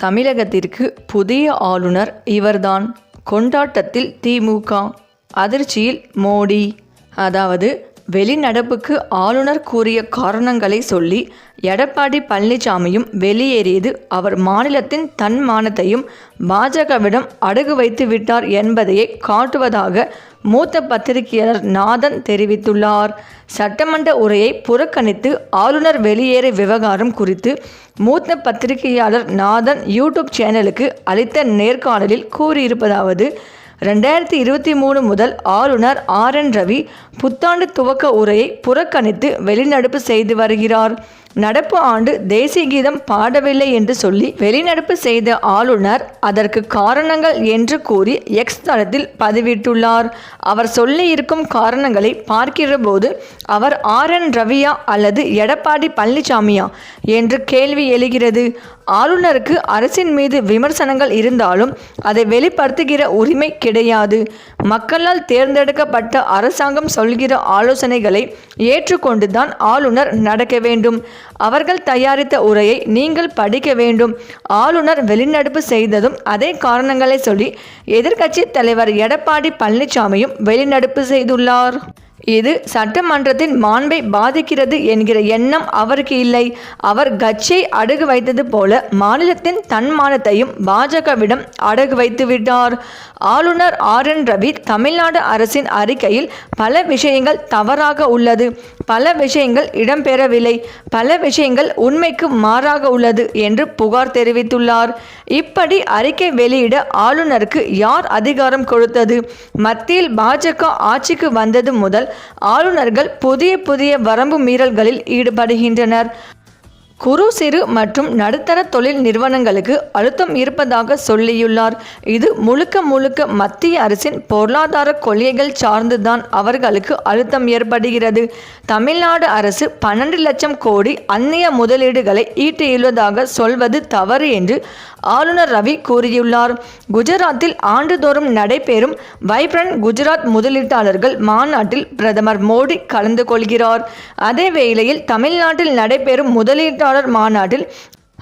தமிழகத்திற்கு புதிய ஆளுநர் இவர்தான். கொண்டாட்டத்தில் திமுக. அதிர்ச்சியில் மோடி. அதாவது வெளிநடப்புக்கு ஆளுநர் கூறிய காரணங்களை சொல்லி எடப்பாடி பழனிசாமியும் வெளியேறியது அவர் மாநிலத்தின் தன்மானத்தையும் பாஜகவிடம் அடகு வைத்து விட்டார் என்பதையே காட்டுவதாக மூத்த பத்திரிகையாளர் நாதன் தெரிவித்துள்ளார். சட்டமன்ற உரையை புறக்கணித்து ஆளுநர் வெளியேற விவகாரம் குறித்து மூத்த பத்திரிகையாளர் நாதன் யூடியூப் சேனலுக்கு அளித்த நேர்காணலில் கூறியிருப்பதாவது ரெண்டாயிரத்தி இருபத்தி மூணு முதல் ஆளுநர் ஆர் என் ரவி புத்தாண்டு துவக்க உரையை புறக்கணித்து வெளிநடப்பு செய்து வருகிறார். நடப்பு ஆண்டு தேசிய கீதம் பாடவில்லை என்று சொல்லி வெளிநடப்பு செய்த ஆளுநர் அதற்கு காரணங்கள் என்று கூறி எக்ஸ் தளத்தில் பதிவிட்டுள்ளார். அவர் சொல்லியிருக்கும் காரணங்களை பார்க்கிறபோது அவர் ஆர் என் ரவியா அல்லது எடப்பாடி பழனிசாமியா என்று கேள்வி எழுகிறது. ஆளுநருக்கு அரசின் மீது விமர்சனங்கள் இருந்தாலும் அதை வெளிப்படுத்துகிற உரிமை கிடையாது. மக்களால் தேர்ந்தெடுக்கப்பட்ட அரசாங்கம் சொல்கிற ஆலோசனைகளை ஏற்றுக்கொண்டுதான் ஆளுநர் நடக்க வேண்டும். அவர்கள் தயாரித்த உரையை நீங்கள் படிக்க வேண்டும். ஆளுநர் வெளிநடப்பு செய்ததும் அதே காரணங்களை சொல்லி எதிர்க்கட்சி தலைவர் எடப்பாடி பழனிசாமியும் வெளிநடப்பு செய்துள்ளார். இது சட்டமன்றத்தின் மாண்பை பாதிக்கிறது என்கிற எண்ணம் அவருக்கு இல்லை. அவர் கட்சியை அடகு வைத்தது போல மாநிலத்தின் தன்மானத்தையும் பாஜகவிடம் அடகு வைத்து விட்டார். ஆளுநர் ஆர் என் ரவி தமிழ்நாடு அரசின் அறிக்கையில் பல விஷயங்கள் தவறாக உள்ளது. பல விஷயங்கள் இடம்பெறவில்லை. பல விஷயங்கள் உண்மைக்கு மாறாக உள்ளது என்று புகார் தெரிவித்துள்ளார். இப்படி அறிக்கை வெளியிட ஆளுநருக்கு யார் அதிகாரம் கொடுத்தது? மத்தியில் பாஜக ஆட்சிக்கு வந்தது முதல் ஆளுநர்கள் புதிய புதிய வரம்பு மீறல்களில் ஈடுபடுகின்றனர். குறு சிறு மற்றும் நடுத்தர தொழில் நிறுவனங்களுக்கு அழுத்தம் இருப்பதாக சொல்லியுள்ளார். இது முழுக்க முழுக்க மத்திய அரசின் பொருளாதார கொள்கைகள் சார்ந்துதான் அவர்களுக்கு அழுத்தம் ஏற்படுகிறது. தமிழ்நாடு அரசு பன்னெண்டு லட்சம் கோடி அந்நிய முதலீடுகளை ஈட்டியுள்ளதாக சொல்வது தவறு என்று ஆளுநர் ரவி கூறியுள்ளார். குஜராத்தில் ஆண்டுதோறும் நடைபெறும் வைப்ரண்ட் குஜராத் முதலீட்டாளர்கள் மாநாட்டில் பிரதமர் மோடி கலந்து கொள்கிறார். அதே வேளையில் தமிழ்நாட்டில் நடைபெறும் முதலீட்டாளர் மாநாட்டில்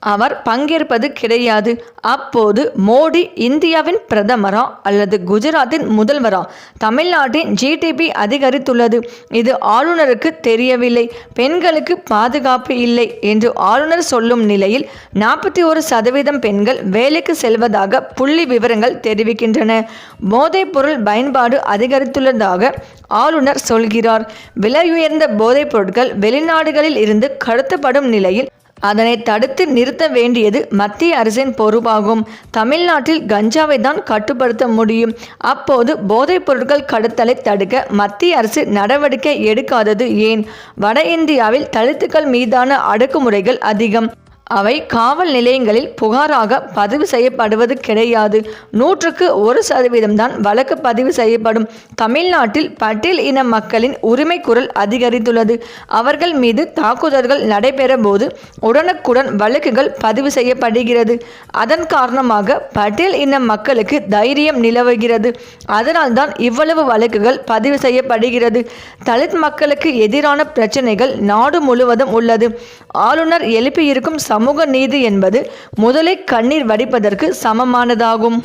அவர் பங்கேற்பது கிடையாது. அப்போது மோடி இந்தியாவின் பிரதமரா அல்லது குஜராத்தின் முதல்வரா? தமிழ்நாட்டின் ஜிடிபி அதிகரித்துள்ளது. இது ஆளுநருக்கு தெரியவில்லை. பெண்களுக்கு பாதுகாப்பு இல்லை என்று ஆளுநர் சொல்லும் நிலையில் நாற்பத்தி ஒரு சதவீதம் பெண்கள் வேலைக்கு செல்வதாக புள்ளி விவரங்கள் தெரிவிக்கின்றன. போதைப்பொருள் பயன்பாடு அதிகரித்துள்ளதாக ஆளுநர் சொல்கிறார். விலையுயர்ந்த போதைப் பொருட்கள் வெளிநாடுகளில் இருந்து கடத்தப்படும் நிலையில் அதனை தடுத்து நிறுத்த வேண்டியது மத்திய அரசின் பொறுப்பாகும். தமிழ்நாட்டில் கஞ்சாவை தான் கட்டுப்படுத்த முடியும். அப்போது போதைப் பொருட்கள் கடத்தலை தடுக்க மத்திய அரசு நடவடிக்கை எடுக்காதது ஏன்? வட இந்தியாவில் தலித்துக்கள் மீதான அடக்குமுறைகள் அதிகம். அவை காவல் நிலையங்களில் புகாராக பதிவு செய்யப்படுவது கிடையாது. நூற்றுக்கு ஒரு சதவீதம் தான் வழக்கு பதிவு செய்யப்படும். தமிழ்நாட்டில் பட்டியல் இன மக்களின் உரிமை குரல் அதிகரித்துள்ளது. அவர்கள் மீது தாக்குதல்கள் நடைபெற போது உடனுக்குடன் வழக்குகள் பதிவு செய்யப்படுகிறது. அதன் காரணமாக பட்டியல் இன மக்களுக்கு தைரியம் நிலவுகிறது. அதனால்தான் இவ்வளவு வழக்குகள் பதிவு செய்யப்படுகிறது. தலித் மக்களுக்கு எதிரான பிரச்சனைகள் நாடு முழுவதும் உள்ளது. ஆளுநர் எழுப்பியிருக்கும் சமூக நீதி என்பது முதலில் கண்ணீர் வடிப்பதற்கு சமமானதாகும்.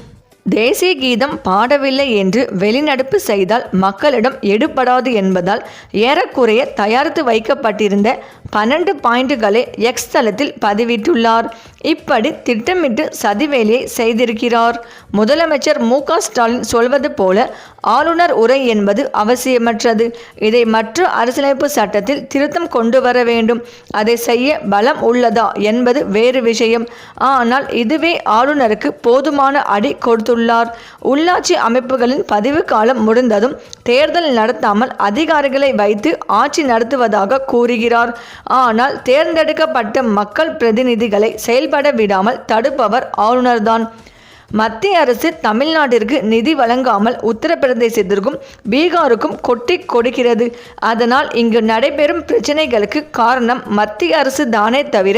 தேசிய கீதம் பாடவில்லை என்று வெளிநடப்பு செய்தால் மக்களிடம் எடுபடாது என்பதால் ஏறக்குறைய தயாரித்து வைக்கப்பட்டிருந்த பன்னெண்டு பாயிண்டுகளை எக்ஸ் தளத்தில் பதிவிட்டுள்ளார். இப்படி திட்டமிட்டு சதிவேலையை செய்திருக்கிறார். முதலமைச்சர் மு ஸ்டாலின் சொல்வது போல ஆளுநர் உரை என்பது அவசியமற்றது. இதை மற்ற அரசியலமைப்பு சட்டத்தில் திருத்தம் கொண்டு வர வேண்டும். அதை செய்ய பலம் உள்ளதா என்பது வேறு விஷயம். ஆனால் இதுவே ஆளுநருக்கு போதுமான அடி கொடுத்து தெரிவித்துள்ளார். உள்ளாட்சி அமைப்புகளின் பதிவு காலம் முடிந்ததும் தேர்தல் நடத்தாமல் அதிகாரிகளை வைத்து ஆட்சி நடத்துவதாக கூறுகிறார். ஆனால் தேர்ந்தெடுக்கப்பட்ட மக்கள் பிரதிநிதிகளை செயல்பட விடாமல் தடுப்பவர் ஆளுநர்தான். மத்திய அரசு தமிழ்நாட்டிற்கு நிதி வழங்காமல் உத்தரப்பிரதேசத்திற்கும் பீகாருக்கும் கொட்டி கொடுக்கிறது. அதனால் இங்கு நடைபெறும் பிரச்சனைகளுக்கு காரணம் மத்திய அரசு தானே தவிர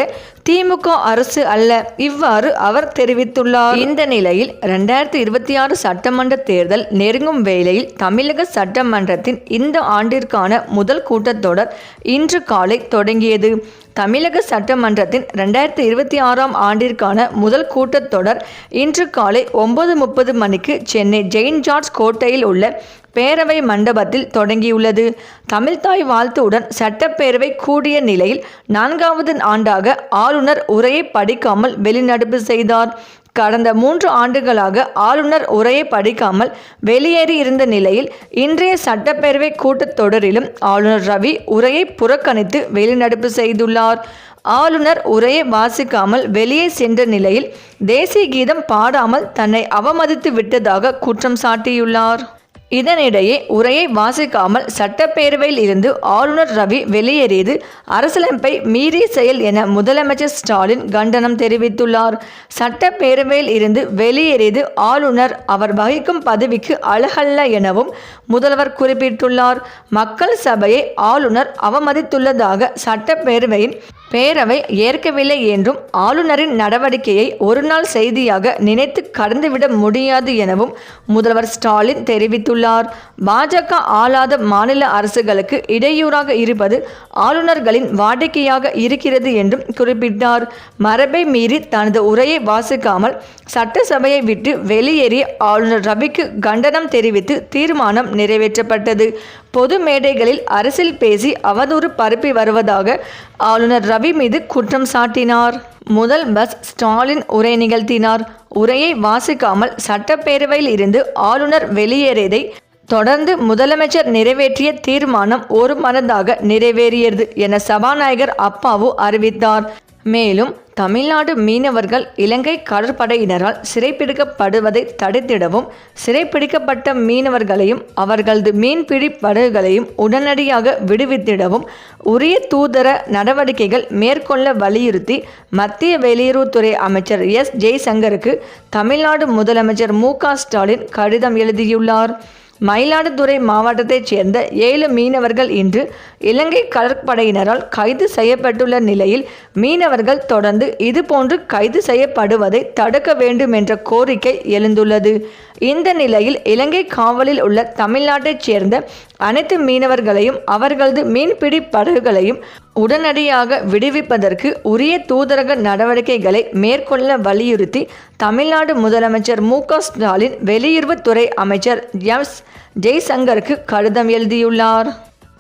திமுக அரசு அல்ல. இவ்வாறு அவர் தெரிவித்துள்ளார். இந்த நிலையில் ரெண்டாயிரத்தி இருபத்தி ஆறு சட்டமன்ற தேர்தல் நெருங்கும் வேளையில் தமிழக சட்டமன்றத்தின் இந்த ஆண்டிற்கான முதல் கூட்டத்தொடர் இன்று காலை தொடங்கியது. தமிழக சட்டமன்றத்தின் ரெண்டாயிரத்தி இருபத்தி ஆறாம் ஆண்டிற்கான முதல் கூட்டத்தொடர் இன்று காலை ஒன்பது முப்பது மணிக்கு சென்னை ஜெயின் ஜார்ஜ் கோட்டையில் உள்ள பேரவை மண்டபத்தில் தொடங்கியுள்ளது. தமிழ்தாய் வாழ்த்துடன் சட்டப்பேரவை கூடிய நிலையில் நான்காவது ஆண்டாக ஆளுநர் உரையை படிக்காமல் வெளிநடப்பு செய்தார். கடந்த மூன்று ஆண்டுகளாக ஆளுநர் உரையை படிக்காமல் வெளியேறி இருந்த நிலையில் இன்றைய சட்டப்பேரவை கூட்டத்தொடரிலும் ஆளுநர் ரவி உரையை புறக்கணித்து வெளிநடப்பு செய்துள்ளார். ஆளுநர் உரையை வாசிக்காமல் வெளியே சென்ற நிலையில் தேசிய கீதம் பாடாமல் தன்னை அவமதித்து விட்டதாக குற்றம் சாட்டியுள்ளார். இதனிடையே உரையை வாசிக்காமல் சட்டப்பேரவையில் இருந்து ஆளுநர் ரவி வெளியேறியது அரசியலமைப்பை மீறிய செயல் என முதலமைச்சர் ஸ்டாலின் கண்டனம் தெரிவித்துள்ளார். சட்டப்பேரவையில் இருந்து வெளியேறியது ஆளுநர் அவர் வகிக்கும் பதவிக்கு அழகல்ல எனவும் முதல்வர் குறிப்பிட்டுள்ளார். மக்கள் சபையை ஆளுநர் அவமதித்துள்ளதாக சட்டப்பேரவையின் பேரவை ஏற்கவில்லை என்றும் ஆளுநரின் நடவடிக்கையை ஒருநாள் செய்தியாக நினைத்து கடந்துவிட முடியாது எனவும் முதல்வர் ஸ்டாலின் தெரிவித்துள்ளார். பாஜக ஆளாத மாநில அரசுகளுக்கு இடையூறாக இருப்பது ஆளுநர்களின் வாடிக்கையாக இருக்கிறது என்றும் குறிப்பிட்டார். மரபை மீறி தனது உரையை வாசிக்காமல் சட்டசபையை விட்டு வெளியேறிய ஆளுநர் ரவிக்கு கண்டனம் தெரிவித்து தீர்மானம் நிறைவேற்றப்பட்டது. பொது மேடைகளில் அரசியல் பேசி அவதூறு பரப்பி வருவதாக ஆளுநர் ரவி மீது குற்றம் சாட்டினார். முதல் பஸ் ஸ்டாலின் உரை நிகழ்த்தினார். உரையை வாசிக்காமல் சட்டப்பேரவையில் இருந்து ஆளுநர் வெளியேறியதை தொடர்ந்து முதலமைச்சர் நிறைவேற்றிய தீர்மானம் ஒரு மனதாக நிறைவேறியது என சபாநாயகர் அப்பாவு அறிவித்தார். மேலும் தமிழ்நாடு மீனவர்கள் இலங்கை கடற்படையினரால் சிறைப்பிடிக்கப்படுவதை தடுத்திடவும் சிறைப்பிடிக்கப்பட்ட மீனவர்களையும் அவர்களது மீன்பிடி படகுகளையும் உடனடியாக விடுவித்திடவும் உரிய தூதர நடவடிக்கைகள் மேற்கொள்ள வலியுறுத்தி மத்திய வெளியுறவுத்துறை அமைச்சர் எஸ். ஜெய்சங்கருக்கு தமிழ்நாடு முதலமைச்சர் மு. ஸ்டாலின் கடிதம் எழுதியுள்ளார். மயிலாடுதுறை மாவட்டத்தைச் சேர்ந்த ஏழு மீனவர்கள் இன்று இலங்கை கடற்படையினரால் கைது செய்யப்பட்டுள்ள நிலையில் மீனவர்கள் தொடர்ந்து இதுபோன்று கைது செய்யப்படுவதை தடுக்க வேண்டும் என்ற கோரிக்கை எழுந்துள்ளது. இந்த நிலையில் இலங்கை காவலில் உள்ள தமிழ்நாட்டைச் சேர்ந்த அனைத்து மீனவர்களையும் அவர்களது மீன்பிடி படகுகளையும் உடனடியாக விடுவிப்பதற்கு உரிய தூதரக நடவடிக்கைகளை மேற்கொள்ள வலியுறுத்தி தமிழ்நாடு முதலமைச்சர் மு க ஸ்டாலின் வெளியுறவுத்துறை அமைச்சர் எஸ் ஜெய்சங்கருக்கு கடிதம் எழுதியுள்ளார்.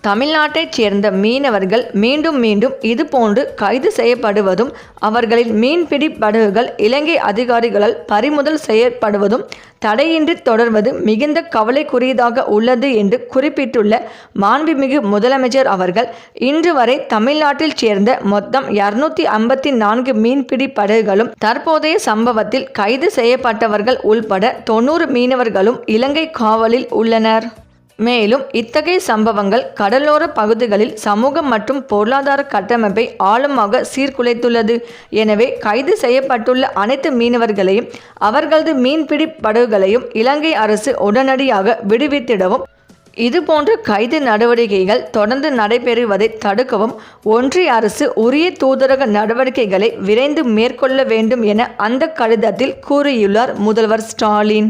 தமிழ்நாட்டைச் சேர்ந்த மீனவர்கள் மீண்டும் மீண்டும் இதுபோன்று கைது செய்யப்படுவதும் அவர்களின் மீன்பிடி படகுகள் இலங்கை அதிகாரிகளால் பறிமுதல் செய்யப்படுவதும் தடையின்றி தொடர்வது மிகுந்த கவலைக்குரியதாக உள்ளது என்று குறிப்பிட்டுள்ள மாண்புமிகு முதலமைச்சர் அவர்கள் இன்று வரை தமிழ்நாட்டில் சேர்ந்த மொத்தம் இருநூத்தி ஐம்பத்தி நான்கு மீன்பிடி படகுகளும் தற்போதைய சம்பவத்தில் கைது செய்யப்பட்டவர்கள் உள்பட தொண்ணூறு மீனவர்களும் இலங்கை காவலில் உள்ளனர். மேலும் இத்தகைய சம்பவங்கள் கடலோர பகுதிகளில் சமூக மற்றும் பொருளாதார கட்டமைப்பை ஆழமாக சீர்குலைத்துள்ளது. எனவே கைது செய்யப்பட்டுள்ள அனைத்து மீனவர்களையும் அவர்களது மீன்பிடி படகுகளையும் இலங்கை அரசு உடனடியாக விடுவித்திடவும் இதுபோன்ற கைது நடவடிக்கைகள் தொடர்ந்து நடைபெறுவதை தடுக்கவும் ஒன்றிய அரசு உரிய தூதரக நடவடிக்கைகளை விரைந்து மேற்கொள்ள வேண்டும் என அந்த கடிதத்தில் கூறியுள்ளார் முதல்வர் ஸ்டாலின்.